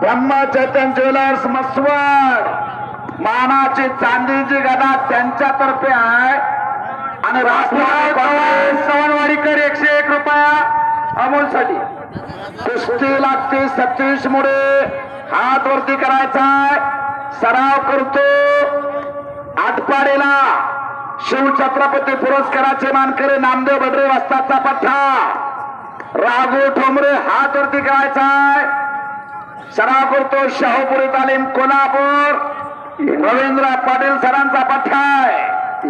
ब्रह्मचैतन jewellers Mhaswad मानाची चांदीची गदा त्यांच्यातर्फे आहे. आणि राष्ट्रवादी काँग्रेस सवनवाडीकर एकशे एक रुपया अमोलसाठी कुस्ती लागते सतीश मुळे हात वरती करायचा सराव करतो. आटपाडेला शिव छत्रपती पुरस्काराचे मानकरी नामदेव बडरे वस्ताचा पठ्ठा. राघू ठोंबरे हात वरती करायचाय सराव करतो शाहूपुरी तालीम कोल्हापूर. रवींद्र पाटील सरांचा पठ्ठा आहे.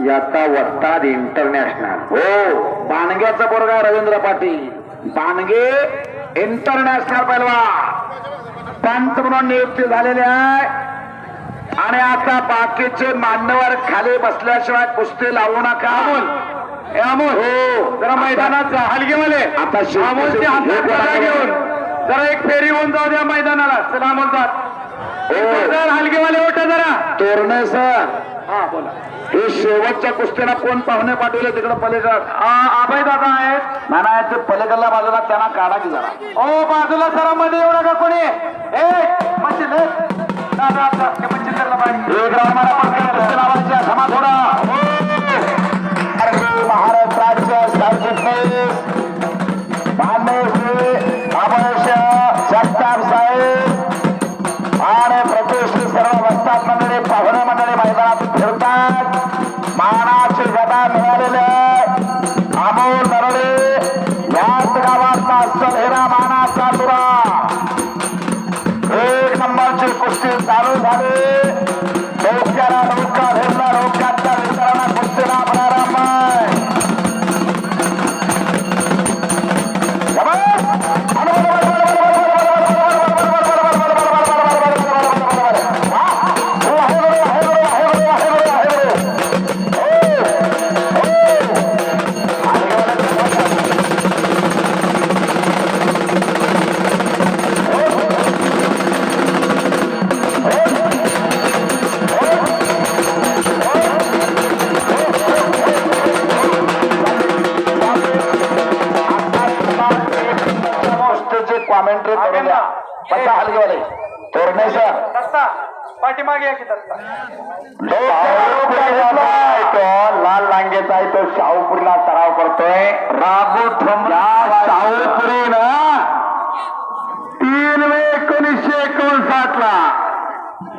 याचा वस्ताद इंटरनॅशनल. हो बाणग्याचा पोरगा रवींद्र पाटील. बाणगे इंटरनॅशनल पैलवा पंच म्हणून नियुक्ती झालेली आहे. आणि आता बाकीचे मान्यवर खाली बसल्याशिवाय कुस्ती लावू नका. हो. जरा मैदानात जा. हलगेवाले. आता अमोलचे हात हातात कोणाकडे? घेऊन. जरा एक फेरी होऊन जाऊ द्या मैदानाला. चला अमोल जात हो. हलगेवाले ओटा जरा. तोरणे सर. हा बोला. हे शेवटच्या कुस्तीला कोण पाहुणे पाठवले तिकडे पलीकड? आबाई दादा आहेत. नाही नाही ते पलीकडल्या बाजूला त्यांना काढा की जरा. ओ बाजूला सरामध्ये येऊ नका कोणी? ए मशीन दादा मशीन मानाचा तुरा एक नंबरची कुस्ती चालू झाली कॉमेंट्री करून द्या. कसा हलगेवाले तोरणे सर. दत्ता पाठीमागे या की दत्ता लाल लांगेचा आहे तो. शाहूपुरीला सराव करतोय. राघू शाहूपुरी ना तीन मे एकोणीसशे एकोणसाठ ला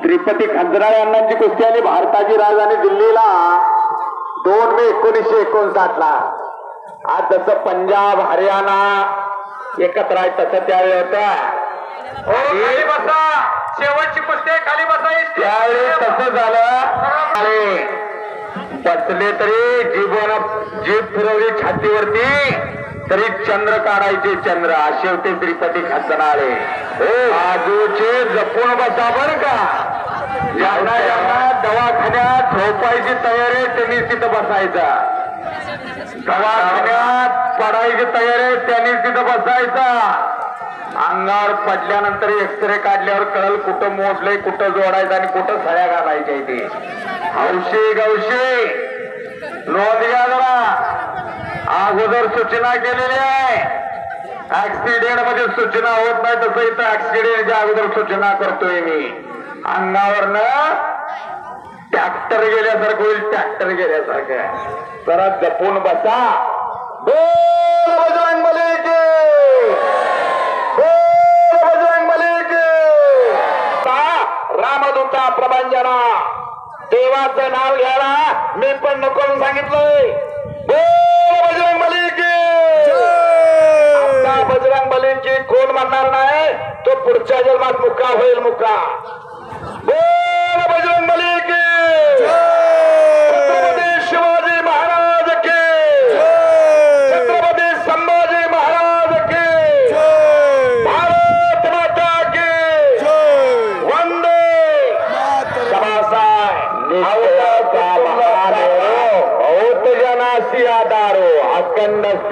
श्रीपती खंजराळे अण्णांची कुस्ती आली. भारताची राजधानी दिल्लीला दोन मे एकोणीसशे एकोणसाठ ला आज जसं पंजाब हरियाणा एकत्र आहे तसं त्यावेळी होतं हो शेवटची कुस्ती आहे, खाली बसा. त्यावेळी कसं झालं. बसले तरी जीवन जीभ फिरवली छातीवरती तरी चंद्र काढायचे चंद्र. असे होते श्रीपती खंचनाळे बाजूचे जपून बसा बर का. ज्यांना ज्यांना दवाखान्यात झोपायची तयारी आहे त्यांनी तिथं बसायचा. दवाखान्यात पडायची तयारी आहे त्यांनी तिथं बसायचा. अंगावर पडल्यानंतर एक्सरे काढल्यावर कळल कुठं मोडलंय कुठं जोडायचं आणि कुठं सळ्या घालायच्या इथे. हौशी गौशी नोंद घ्या जरा. अगोदर सूचना केलेली आहे. ऍक्सिडेंटमध्ये सूचना होत नाही तसं इथं ऍक्सिडेंटच्या अगोदर सूचना करतोय मी. अंगावरनं ट्रॅक्टर गेल्यासारखं होईल ट्रॅक्टर गेल्यासारखं. जरा जपून बसा. प्रभंजना देवाचं नाव घ्यायला मी पण नको सांगितलंय. बोल बजरंग बली बजरंग बलीची कोण म्हणणार नाही? तो पुढच्या जन्मात मुका होईल मुका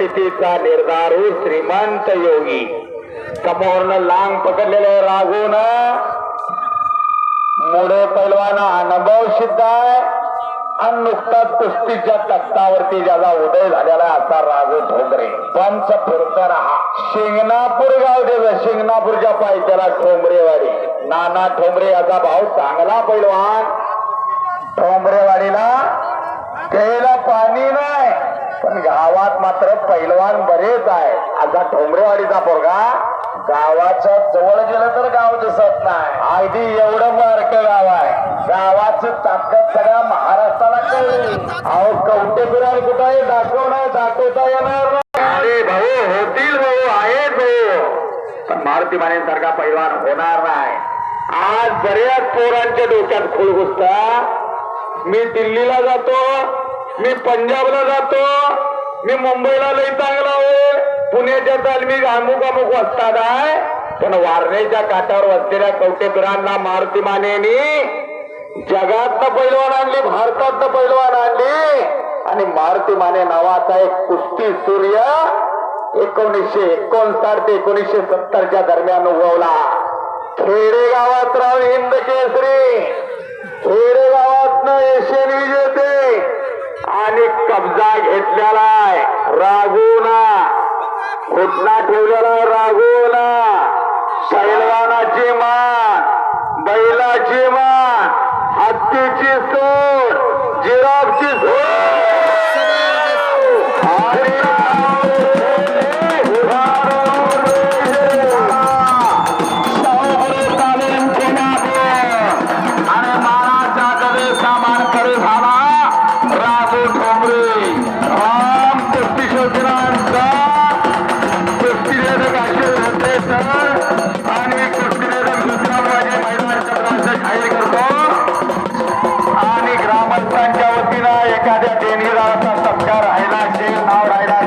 अखंड स्थितीचा निर्धारू श्रीमंत योगी. समोरनं लांग पकडलेलं राघून. मुळे पैलवाना अनुभव सिद्ध आहे. आणि नुकताच कुस्तीच्या तक्तावरती ज्याचा उदय झालेला असा राघू ठोंबरे. पंच फिरता हा. शिंगणापूर गाव त्याचं शिंगणापूरच्या पायथ्याला ठोंबरेवाडी. नाना ठोंबरे याचा भाऊ चांगला पैलवान. ठोंबरेवाडीला प्यायला पाणी नाही. पण गावात मात्र पैलवान बरेच आहे आता ठोंबरेवाडीचा पोरगा गावाच्या जवळ गेलं तर गाव दिसत नाही. अगदी एवढं मार्क गाव आहे. गावाचं ताकद सगळ्या महाराष्ट्राला कळली. अहो कवटे फिरायला कुठं आहे दाखवणार दाखवता येणार अरे भाऊ होतील भाऊ आहेत भाऊ. पण मारुती मानेसारखा पैलवान होणार नाही. आज बऱ्याच पोरांच्या डोक्यात खोल घुसता मी दिल्लीला जातो. मी पंजाबला जातो. मी मुंबईला लई चांगला होय पुण्याच्या तालमी अमुक अमुक वस्ताद आहे. पण वारणेच्या काठावर वसलेल्या कवटेकरांना मारुती मानेनी जगातनं पैलवान आणली भारतातनं पैलवान आणली. आणि मारुती माने नावाचा एक कुस्ती सूर्य एकोणीसशे एकोणसाठ ते एकोणीसशे सत्तरच्या दरम्यान उगवला. खेडेगावात राव हिंद केसरी खेडेगावातनं एशियन विजेते आणि कब्जा घेतलेला आहे रागुना घुटना ठेवलेला राघोला रागुना